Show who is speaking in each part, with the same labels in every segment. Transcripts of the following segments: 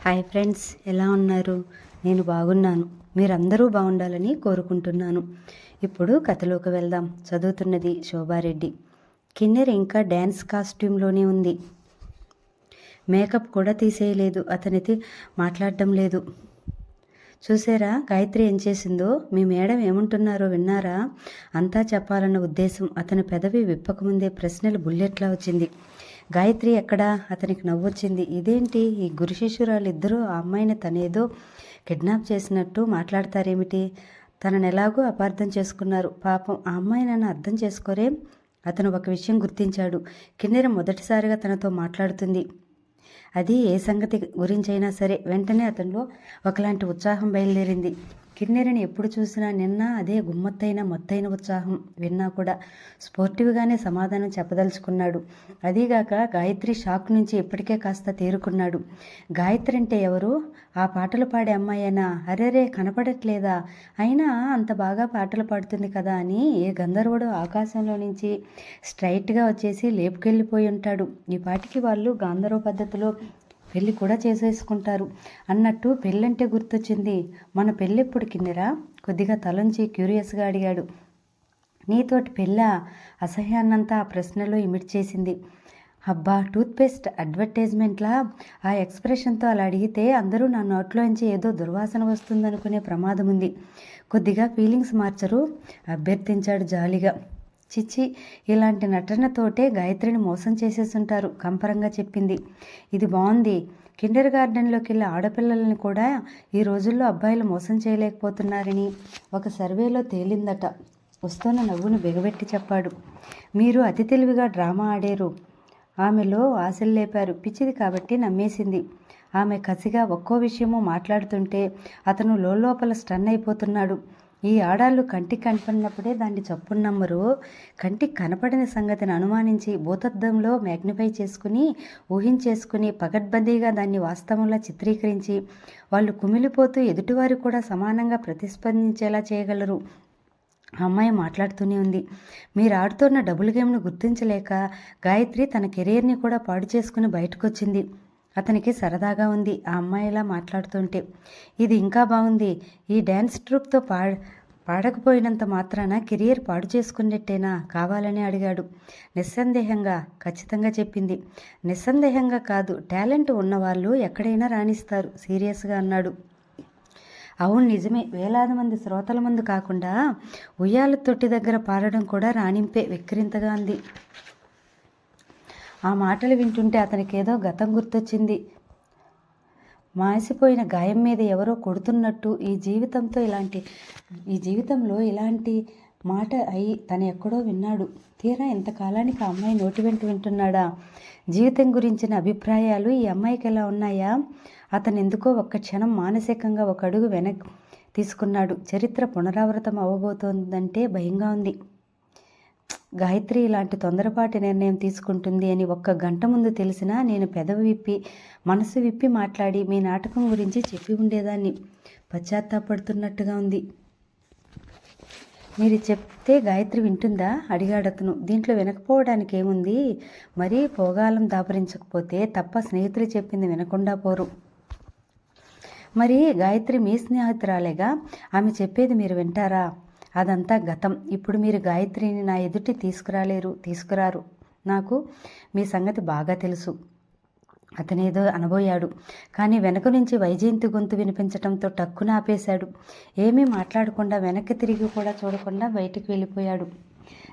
Speaker 1: Hi friends ఎలా ఉన్నారు? నేను బాగున్నాను. మీరందరూ బాగుండాలని కోరుకుంటున్నాను. ఇప్పుడు కథలోకి వెళ్దాం. చదువుతున్నది శోభారెడ్డి. కిన్నెర్ ఇంకా డ్యాన్స్ కాస్ట్యూమ్లోనే ఉంది. మేకప్ కూడా తీసేయలేదు. అతనితో మాట్లాడడం లేదు. చూసారా గాయత్రి ఏం చేసిందో? మీ మేడం ఏమంటున్నారో విన్నారా? అంతా చెప్పాలన్న ఉద్దేశం అతని పెదవి విప్పకముందే ప్రశ్నలు బుల్లెట్లా వచ్చింది. గాయత్రి ఎక్కడా? అతనికి నవ్వొచ్చింది. ఇదేంటి? ఈ గురు శిష్యురాలు ఇద్దరూ ఆ అమ్మాయిని తనేదో కిడ్నాప్ చేసినట్టు మాట్లాడతారేమిటి? తనని ఎలాగో అపార్థం చేసుకున్నారు. పాపం ఆ అమ్మాయి నన్ను అర్థం చేసుకోరే? అతను ఒక విషయం గుర్తించాడు. కిన్నెర మొదటిసారిగా తనతో మాట్లాడుతుంది. అది ఏ సంగతి గురించైనా సరే వెంటనే అతనిలో ఒకలాంటి ఉత్సాహం బయలుదేరింది. కిన్నెరని ఎప్పుడు చూసినా నిన్న అదే గుమ్మత్తైన మొత్తైన ఉత్సాహం. విన్నా కూడా స్పోర్టివ్గానే సమాధానం చెప్పదలుచుకున్నాడు. అదీగాక గాయత్రి షాక్ నుంచి ఇప్పటికే కాస్త తేరుకున్నాడు. గాయత్రి అంటే ఎవరు? ఆ పాటలు పాడే అమ్మాయేనా? అరెరే కనపడట్లేదా? అయినా అంత బాగా పాటలు పాడుతుంది కదా అని ఏ గంధర్వుడు ఆకాశంలో నుంచి స్ట్రైట్గా వచ్చేసి లేపుకెళ్ళిపోయి ఉంటాడు. ఈ పాటికి వాళ్ళు గాంధర్వ పద్ధతిలో పెళ్ళి కూడా చేసేసుకుంటారు. అన్నట్టు పెళ్ళంటే గుర్తొచ్చింది. మన పెళ్ళెప్పుడు కిందరా? కొద్దిగా తలంచి క్యూరియస్గా అడిగాడు. నీతోటి పెళ్ళ? అసహ్యాన్నంతా ఆ ప్రశ్నలో ఇమిట్ చేసింది. అబ్బా టూత్పేస్ట్ అడ్వర్టైజ్మెంట్లా? ఆ ఎక్స్ప్రెషన్తో అలా అడిగితే అందరూ నా నోట్లోంచి ఏదో దుర్వాసన వస్తుందనుకునే ప్రమాదం ఉంది కొద్దిగా ఫీలింగ్స్ మార్చరు అభ్యర్థించాడు జాలిగా. చిచ్చి ఇలాంటి నటనతోటే గాయత్రిని మోసం చేసేసుంటారు కంపరంగా చెప్పింది. ఇది బాగుంది కిండర్ గార్డెన్లోకి వెళ్ళే ఆడపిల్లలని కూడా ఈ రోజుల్లో అబ్బాయిలు మోసం చేయలేకపోతున్నారని ఒక సర్వేలో తేలిందట. వస్తున్న నవ్వును బిగబెట్టి చెప్పాడు. మీరు అతి తెలివిగా డ్రామా ఆడారు. ఆమెలో ఆశలు లేపారు. పిచ్చిది కాబట్టి నమ్మేసింది. ఆమె కసిగా ఒక్కో విషయము మాట్లాడుతుంటే అతను లోపల స్టన్ అయిపోతున్నాడు. ఈ ఆడాళ్ళు కంటికి కనపడినప్పుడే దాన్ని చప్పున నమ్మరు. కంటికి కనపడిన సంగతిని అనుమానించి భూతద్దంలో మ్యాగ్నిఫై చేసుకుని ఊహించేసుకుని పగడ్బందీగా దాన్ని వాస్తవంలో చిత్రీకరించి వాళ్ళు కుమిలిపోతూ ఎదుటివారు కూడా సమానంగా ప్రతిస్పందించేలా చేయగలరు. అమ్మాయి మాట్లాడుతూనే ఉంది. మీరు ఆడుతున్న డబుల్ గేమ్ను గుర్తించలేక గాయత్రి తన కెరీర్ని కూడా పాడు చేసుకుని బయటకు వచ్చింది అతనికి సరదాగా ఉంది. ఆ అమ్మాయిలా మాట్లాడుతుంటే ఇది ఇంకా బాగుంది. ఈ డ్యాన్స్ ట్రూప్తో పా పాడకపోయినంత మాత్రాన కెరియర్ పాడు చేసుకున్నట్టేనా కావాలని అడిగాడు. నిస్సందేహంగా ఖచ్చితంగా చెప్పింది. నిస్సందేహంగా కాదు టాలెంట్ ఉన్నవాళ్ళు ఎక్కడైనా రాణిస్తారు. సీరియస్గా అన్నాడు. అవును నిజమే. వేలాది మంది శ్రోతల ముందు కాకుండా ఉయ్యాల తొట్టి దగ్గర పాడడం కూడా రాణింపే వెక్కిరింతగా అంది ఆ మాటలు వింటుంటే అతనికి ఏదో గతం గుర్తొచ్చింది. మాసిపోయిన గాయం మీద ఎవరో కొడుతున్నట్టు ఈ జీవితంతో ఇలాంటి ఈ జీవితంలో ఇలాంటి మాట అయి తను ఎక్కడో విన్నాడు. తీరా ఇంతకాలానికి ఆ అమ్మాయి నోటి వెంట వింటున్నాడా? జీవితం గురించిన అభిప్రాయాలు ఈ అమ్మాయికి ఎలా ఉన్నాయా? అతను ఎందుకో ఒక్క క్షణం మానసికంగా ఒక అడుగు వెనక్ తీసుకున్నాడు. చరిత్ర పునరావృతం అవ్వబోతోందంటే భయంగా ఉంది. గాయత్రి ఇలాంటి తొందరపాటి నిర్ణయం తీసుకుంటుంది అని ఒక్క గంట ముందు తెలిసినా నేను పెదవి విప్పి మనసు విప్పి మాట్లాడి మీ నాటకం గురించి చెప్పి ఉండేదాన్ని. పశ్చాత్తాపడుతున్నట్టుగా ఉంది. మీరు చెప్తే గాయత్రి వింటుందా? అడిగాడు అతను. దీంట్లో వినకపోవడానికి ఏముంది? మరీ పోగాలం దాపరించకపోతే తప్ప స్నేహితులు చెప్పింది వినకుండా పోరు. మరి గాయత్రి మీ స్నేహితురాలేగా? ఆమె చెప్పేది మీరు వింటారా? అదంతా గతం. ఇప్పుడు మీరు గాయత్రిని నా ఎదుటి తీసుకురాలేరు తీసుకురారు. నాకు మీ సంగతి బాగా తెలుసు. అతనేదో అనబోయాడు. కానీ వెనక నుంచి వైజయంతి గొంతు వినిపించడంతో టక్కున ఆపేశాడు. ఏమీ మాట్లాడకుండా వెనక్కి తిరిగి కూడా చూడకుండా బయటికి వెళ్ళిపోయాడు.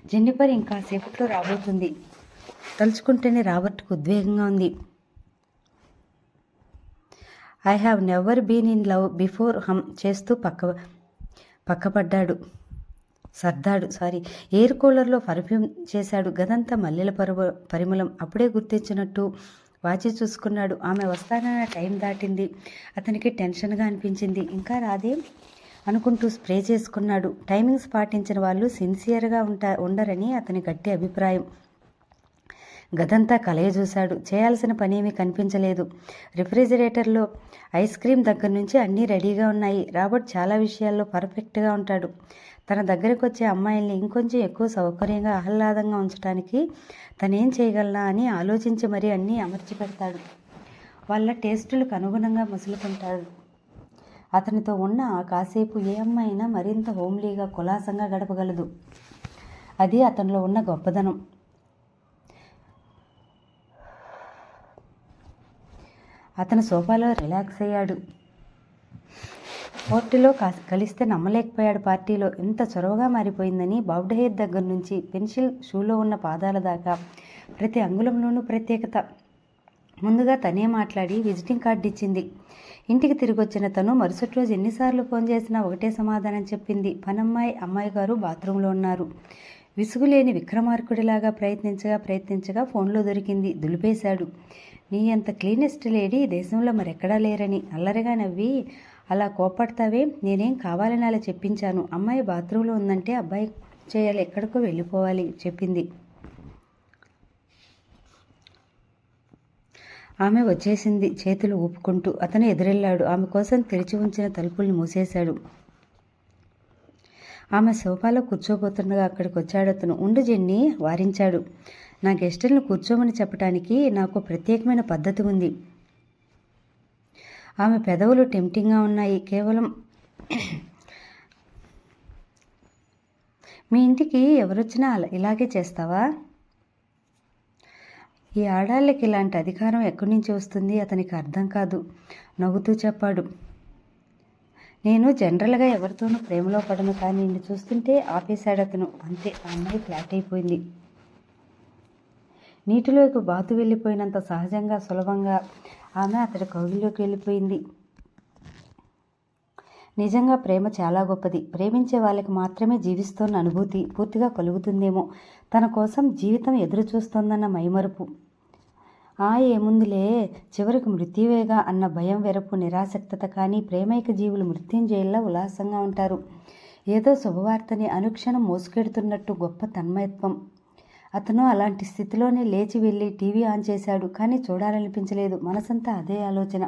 Speaker 1: జెన్నిఫర్ ఇంకా సేపట్లో రాబోతుంది. తలుచుకుంటేనే రాబర్ట్కు ఉద్వేగంగా ఉంది. I have never been in love before hum చేస్తూ పక్క పక్కపడ్డాడు. సర్దాడు సారీ ఎయిర్ కూలర్లో పర్ఫ్యూమ్ చేశాడు. గదంతా మల్లెల పరువ పరిమళం అప్పుడే గుర్తించినట్టు వాచి చూసుకున్నాడు. ఆమె వస్తానన్న టైం దాటింది. అతనికి టెన్షన్గా అనిపించింది. ఇంకా రాదే అనుకుంటూ స్ప్రే చేసుకున్నాడు. టైమింగ్స్ పాటించిన వాళ్ళు సిన్సియర్గా ఉంటా ఉండరని అతని గట్టి అభిప్రాయం. గదంతా కలయ చూశాడు చేయాల్సిన పనేమీ కనిపించలేదు. రిఫ్రిజిరేటర్లో ఐస్ క్రీమ్ దగ్గర నుంచి అన్నీ రెడీగా ఉన్నాయి. రాబర్ట్ చాలా విషయాల్లో పర్ఫెక్ట్గా ఉంటాడు. తన దగ్గరకు వచ్చే అమ్మాయిల్ని ఇంకొంచెం ఎక్కువ సౌకర్యంగా ఆహ్లాదంగా ఉంచడానికి తనేం చేయగలనా అని ఆలోచించి మరీ అన్నీ అమర్చి పెడతాడు వాళ్ళ టేస్టులకు అనుగుణంగా మసులుకుంటాడు. అతనితో ఉన్న ఆ కాసేపు ఏ అమ్మాయినా మరింత హోమ్లీగా కులాసంగా గడపగలదు. అది అతనిలో ఉన్న గొప్పదనం. అతను సోఫాలో రిలాక్స్ అయ్యాడు. పోర్టులో కా- కలిస్తే నమ్మలేకపోయాడు పార్టీలో. ఎంత చొరవగా మారిపోయిందని బాబ్డ్ హెయిర్ దగ్గర నుంచి పెన్సిల్ షూలో ఉన్న పాదాల దాకా. ప్రతి అంగుళంలోనూ ప్రత్యేకత. ముందుగా తనే మాట్లాడి విజిటింగ్ కార్డు ఇచ్చింది. ఇంటికి తిరిగి వచ్చిన తను మరుసటి రోజు ఎన్నిసార్లు ఫోన్ చేసినా ఒకటే సమాధానం చెప్పింది. పనమ్మాయి అమ్మాయి గారు బాత్రూంలో ఉన్నారు. విసుగులేని విక్రమార్కుడిలాగా ప్రయత్నించగా ప్రయత్నించగా ఫోన్లో దొరికింది. దులిపేశాడు. నీ అంత క్లీనెస్ట్ లేడీ దేశంలో మరెక్కడా లేరని అల్లరిగా నవ్వి అలా కోపడతావే నేనేం కావాలని అలా చెప్పించాను. అమ్మాయి బాత్రూంలో ఉందంటే అబ్బాయి చేయాలి. ఎక్కడికో వెళ్ళిపోవాలి చెప్పింది. ఆమె వచ్చేసింది. చేతులు ఊపుకుంటూ అతను ఎదురెళ్ళాడు. ఆమె కోసం తెరిచి ఉంచిన తలుపుల్ని మూసేశాడు. ఆమె సోఫాలో కూర్చోబోతుండగా అక్కడికి వచ్చాడు అతను. ఉండు జెన్ని వారించాడు. నా గెస్టులను కూర్చోమని చెప్పడానికి నాకు ప్రత్యేకమైన పద్ధతి ఉంది. ఆమె పెదవులు టెంప్టింగ్గా ఉన్నాయి. కేవలం మీ ఇంటికి ఎవరొచ్చినా అలా ఇలాగే చేస్తావా? ఈ ఆడాళ్ళకి ఇలాంటి అధికారం ఎక్కడి నుంచి వస్తుంది? అతనికి అర్థం కాదు. నవ్వుతూ చెప్పాడు. నేను జనరల్గా ఎవరితోనూ ప్రేమలో పడను కానీ నిన్ను చూస్తుంటే ఆపేశాడు అతను. అంతే ఆ అమ్మాయి ఫ్లాట్ అయిపోయింది. నీటిలోకి బాతు వెళ్ళిపోయినంత సహజంగా సులభంగా ఆమె అతడి కౌగిలోకి వెళ్ళిపోయింది. నిజంగా ప్రేమ చాలా గొప్పది. ప్రేమించే వాళ్ళకి మాత్రమే జీవిస్తోన్న అనుభూతి పూర్తిగా కలుగుతుందేమో. తన కోసం జీవితం ఎదురు చూస్తోందన్న మైమరుపు. ఆ ఏముందిలే చివరికి మృత్యువేగా అన్న భయం వెరపు నిరాసక్తత కానీ ప్రేమైక జీవులు మృత్యుంజయుల్లా ఉల్లాసంగా ఉంటారు. ఏదో శుభవార్తని అనుక్షణం మోసుకెడుతున్నట్టు గొప్ప తన్మయత్వం. అతను అలాంటి స్థితిలోనే లేచి వెళ్ళి టీవీ ఆన్ చేశాడు కానీ చూడాలనిపించలేదు. మనసంతా అదే ఆలోచన.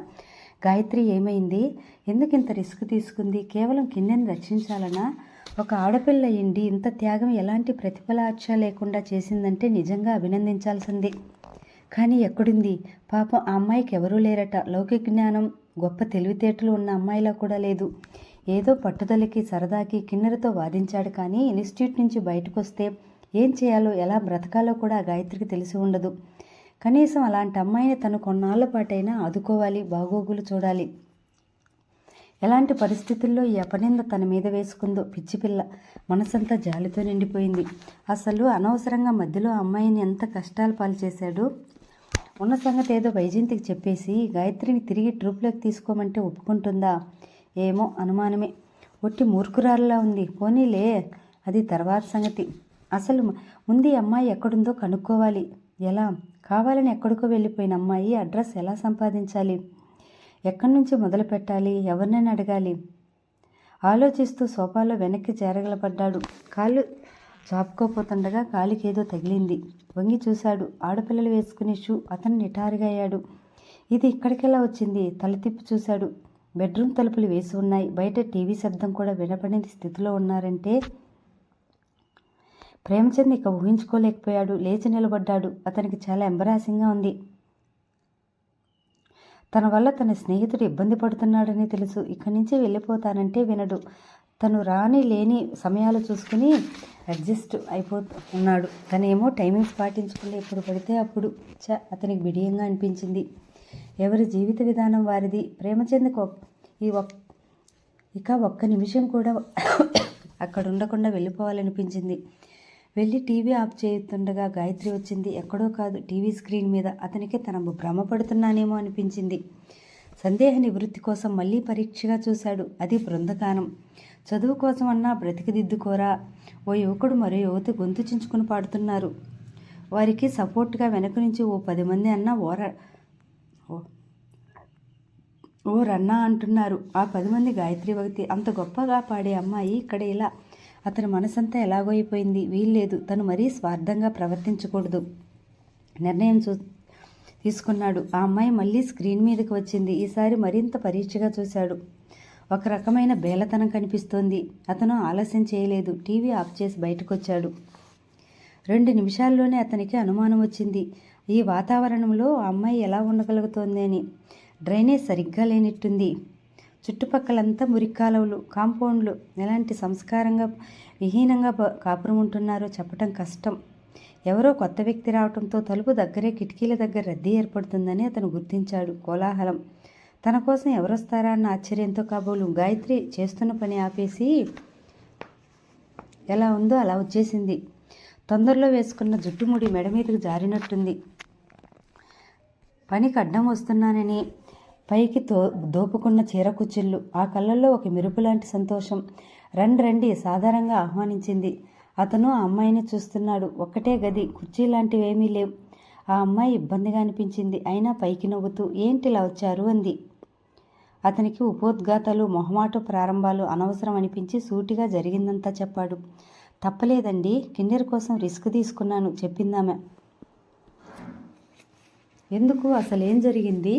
Speaker 1: గాయత్రి ఏమైంది? ఎందుకు ఇంత రిస్క్ తీసుకుంది? కేవలం కిన్నెని రక్షించాలనా? ఒక ఆడపిల్ల ఇండి ఇంత త్యాగం ఎలాంటి ప్రతిఫలాక్ష లేకుండా చేసిందంటే నిజంగా అభినందించాల్సింది. కానీ ఎక్కడుంది? పాపం ఆ అమ్మాయికి ఎవరూ లేరట. లౌకిక జ్ఞానం గొప్ప తెలివితేటలు ఉన్న అమ్మాయిలా కూడా లేదు. ఏదో పట్టుదలకి సరదాకి కిన్నెరతో వాదించాడు కానీ ఇన్స్టిట్యూట్ నుంచి బయటకు వస్తే ఏం చేయాలో ఎలా బ్రతకాలో కూడా గాయత్రికి తెలిసి ఉండదు. కనీసం అలాంటి అమ్మాయిని తను కొన్నాళ్ళ పాటైనా ఆదుకోవాలి బాగోగులు చూడాలి. ఎలాంటి పరిస్థితుల్లో ఈ అపనింద తన మీద వేసుకుందో పిచ్చిపిల్ల మనసంతా జాలితో నిండిపోయింది. అసలు అనవసరంగా మధ్యలో అమ్మాయిని ఎంత కష్టాలు పాలు చేశాడు? ఉన్న సంగతి ఏదో వైజయంతికి చెప్పేసి గాయత్రిని తిరిగి ట్రూప్లోకి తీసుకోమంటే ఒప్పుకుంటుందా? ఏమో అనుమానమే. ఒట్టి మూర్ఖురాల్లా ఉంది. పోనీలే అది తర్వాత సంగతి. అసలు ముందు అమ్మాయి ఎక్కడుందో కనుక్కోవాలి. ఎలా? కావాలని ఎక్కడికో వెళ్ళిపోయిన అమ్మాయి అడ్రస్ ఎలా సంపాదించాలి? ఎక్కడి నుంచి మొదలు పెట్టాలి? ఎవరినైనా అడగాలి? ఆలోచిస్తూ సోఫాలో వెనక్కి చేరగలపడ్డాడు కాళ్ళు చాపుకోపోతుండగా కాలికి ఏదో తగిలింది. వంగి చూశాడు. ఆడపిల్లలు వేసుకునే షూ అతను నిటారుగా అయ్యాడు. ఇది ఇక్కడికెలా వచ్చింది? తల తిప్పి చూశాడు. బెడ్రూమ్ తలుపులు వేసి ఉన్నాయి. బయట టీవీ శబ్దం కూడా వినపడని స్థితిలో ఉన్నారంటే? ప్రేమచంద్ ఇక ఊహించుకోలేకపోయాడు. లేచి నిలబడ్డాడు. అతనికి చాలా ఎంబరాసింగ్గా ఉంది. తన వల్ల తన స్నేహితుడు ఇబ్బంది పడుతున్నాడని తెలుసు. ఇక్కడి నుంచి వెళ్ళిపోతానంటే వినడు. తను రాని లేని సమయాలు చూసుకుని అడ్జస్ట్ అయిపోతూ ఉన్నాడు తనేమో టైమింగ్స్ పాటించకుండా ఎప్పుడు పడితే అప్పుడు చ అతనికి బిడియంగా అనిపించింది. ఎవరి జీవిత విధానం వారిది. ప్రేమచంద్కు ఈ ఒక్ ఇక ఒక్క నిమిషం కూడా అక్కడ ఉండకుండా వెళ్ళిపోవాలనిపించింది. వెళ్ళి టీవీ ఆఫ్ చేస్తుండగా గాయత్రి వచ్చింది. ఎక్కడో కాదు టీవీ స్క్రీన్ మీద. అతనికి తన భ్రమపడుతున్నానేమో అనిపించింది. సందేహ నివృత్తి కోసం మళ్ళీ పరీక్షగా చూశాడు. అది బృందగానం. చదువు కోసం అన్నా బ్రతికిదిద్దుకోరా? ఓ యువకుడు మరో యువతి గొంతు చించుకుని పాడుతున్నారు. వారికి సపోర్ట్గా వెనక నుంచి ఓ పది మంది అన్నా ఓర ఓ రన్నా అంటున్నారు. ఆ పది మంది గాయత్రి భక్తి. అంత గొప్పగా పాడే అమ్మాయి ఇక్కడ ఇలా. అతని మనసంతా ఎలాగో అయిపోయింది వీల్లేదు. తను మరీ స్వార్థంగా ప్రవర్తించకూడదు. నిర్ణయం చూ తీసుకున్నాడు. ఆ అమ్మాయి మళ్ళీ స్క్రీన్ మీదకి వచ్చింది. ఈసారి మరింత పరీక్షగా చూశాడు. ఒక రకమైన బేలతనం కనిపిస్తోంది. అతను ఆలస్యం చేయలేదు. టీవీ ఆఫ్ చేసి బయటకు వచ్చాడు రెండు నిమిషాల్లోనే అతనికి అనుమానం వచ్చింది. ఈ వాతావరణంలో ఆ అమ్మాయి ఎలా ఉండగలుగుతోంది అని డ్రైనేజ్ సరిగ్గా లేనిట్టుంది. చుట్టుపక్కలంతా మురికాలువలు కాంపౌండ్లు. ఎలాంటి సంస్కారంగా విహీనంగా కాపురం ఉంటున్నారో చెప్పటం కష్టం. ఎవరో కొత్త వ్యక్తి రావడంతో తలుపు దగ్గరే కిటికీల దగ్గర రద్దీ ఏర్పడుతుందని అతను గుర్తించాడు. కోలాహలం. తన కోసం ఎవరొస్తారా అన్న ఆశ్చర్యంతో కాబోలు గాయత్రి చేస్తున్న పని ఆపేసి ఎలా ఉందో అలా వచ్చేసింది. తొందరలో వేసుకున్న జుట్టుముడి మెడ మీదకు జారినట్టుంది. పనికి అడ్డం వస్తున్నానని పైకి తో దోపుకున్న చీర కుచ్చిళ్ళు. ఆ కళ్ళల్లో ఒక మెరుపు లాంటి సంతోషం. రండి రండి సాధారణంగా ఆహ్వానించింది. అతను ఆ అమ్మాయిని చూస్తున్నాడు. ఒక్కటే గది కుర్చీ లాంటివి ఏమీ లేవు. ఆ అమ్మాయి ఇబ్బందిగా అనిపించింది. అయినా పైకి నవ్వుతూ ఏంటి ఇలా వచ్చారు? అంది. అతనికి ఉపోద్ఘాతాలు మొహమాట ప్రారంభాలు అనవసరం అనిపించి సూటిగా జరిగిందంతా చెప్పాడు. తప్పలేదండి కిన్నెర్ కోసం రిస్క్ తీసుకున్నాను చెప్పిందామె. ఎందుకు? అసలు ఏం జరిగింది?